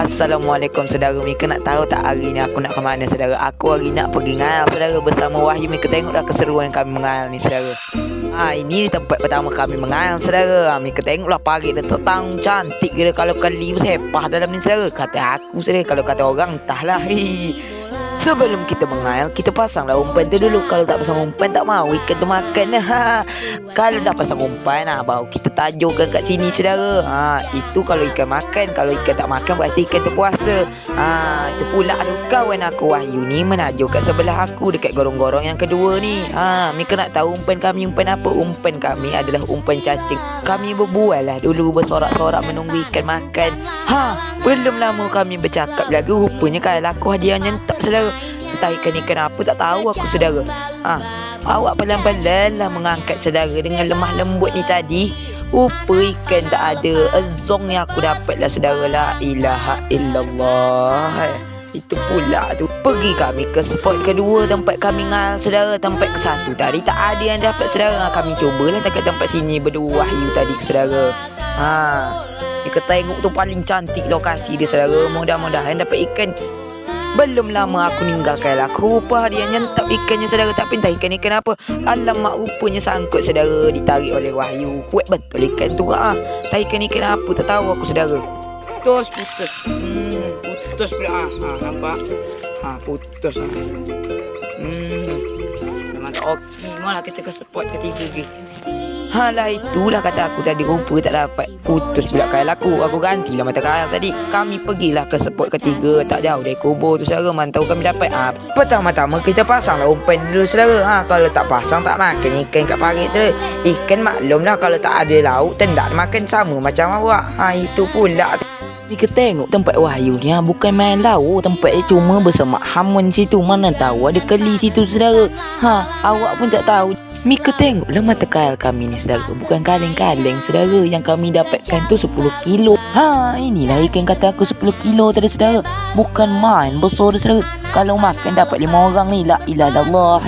Assalamualaikum saudara. Mika nak tahu tak hari ni aku nak ke mana saudara? Aku hari nak pergi ngal saudara bersama Wahyu. Mika tengoklah keseruan kami mengal ni saudara. Ha, ini tempat pertama kami mengal saudara. Ha, Mika tengoklah pagi dia tertang cantik gila Kalau kali bersepah dalam ni saudara Kata aku saudara. Kalau kata orang entahlah. Hihi. Sebelum kita mengail, kita pasanglah umpan tu dulu. Kalau tak pasang umpan, tak mau ikan tu makan. Ha. Kalau dah pasang umpan, ha, baru kita tajukkan kat sini, saudara. Ha, itu kalau ikan makan. Kalau ikan tak makan, berarti ikan tu puasa. Ha, itu pula tu kawan aku Wahyu ni menajuk kat sebelah aku dekat gorong-gorong yang kedua ni. Ha, Mika nak tahu umpan kami umpan apa? Umpan kami adalah umpan cacing. Kami berbual lah dulu bersorak-sorak menunggu ikan makan. Ha, belum lama kami bercakap lagi. Rupanya kalau aku hadiah nyentak saudara. Entah ikan-ikan apa tak tahu aku saudara. Ha, awak pelan-pelan lah mengangkat saudara dengan lemah lembut ni tadi. Rupa ikan tak ada Azong yang aku dapat lah saudara La ilaha illallah. Itu pula tu. Pergi kami ke spot kedua Tempat kami ngal saudara. Tempat ke satu tadi tak ada yang dapat saudara Kami. Cubalah dekat tempat sini Berdua wahyu tadi ke saudara. Ha Kita tengok tu paling cantik lokasi dia saudara. Mudah-mudahan dapat ikan belum lama aku ninggalkan lah. Aku rupa dia nyentap ikannya saudara Tak pintar ikan-ikan apa. Alamak rupanya sangkut saudara Ditarik oleh Wahyu. Kuat betul ikan tu ah. Tak ikan-ikan apa Tak tahu aku saudara. Putus putus. Hmm, Putus pula. Ah. ha, Nampak? Ha, Putus. Ah. Hmm Okey Malah kita ke spot ketiga lagi Halah itulah kata aku tadi. Rupa tak dapat. Putus pula kail aku. Aku gantilah mata kail tadi. Kami pergilah ke spot ketiga. Tak jauh dari kubur tu saudara. Mantau kami dapat. Ha, Pertama-tama kita pasanglah umpan dulu saudara. Ha, Kalau tak pasang tak makan ikan kat parit tu Ikan maklum lah Kalau tak ada lauk Tendak makan sama macam awak. Ha, Itu pula Mika tengok tempat Wahyu ni bukan main lau Tempat dia cuma bersama Hamun situ. Mana tahu ada keli situ saudara. Ha, awak pun tak tahu. Mika tengoklah mata kail kami ni saudara. Bukan kaleng-kaleng saudara. Yang kami dapatkan tu 10 kilo. Ha, inilah ikan kata aku 10 kilo tadi saudara. Bukan main besar saudara. Kalau makan dapat 5 orang ni. La ilah Allah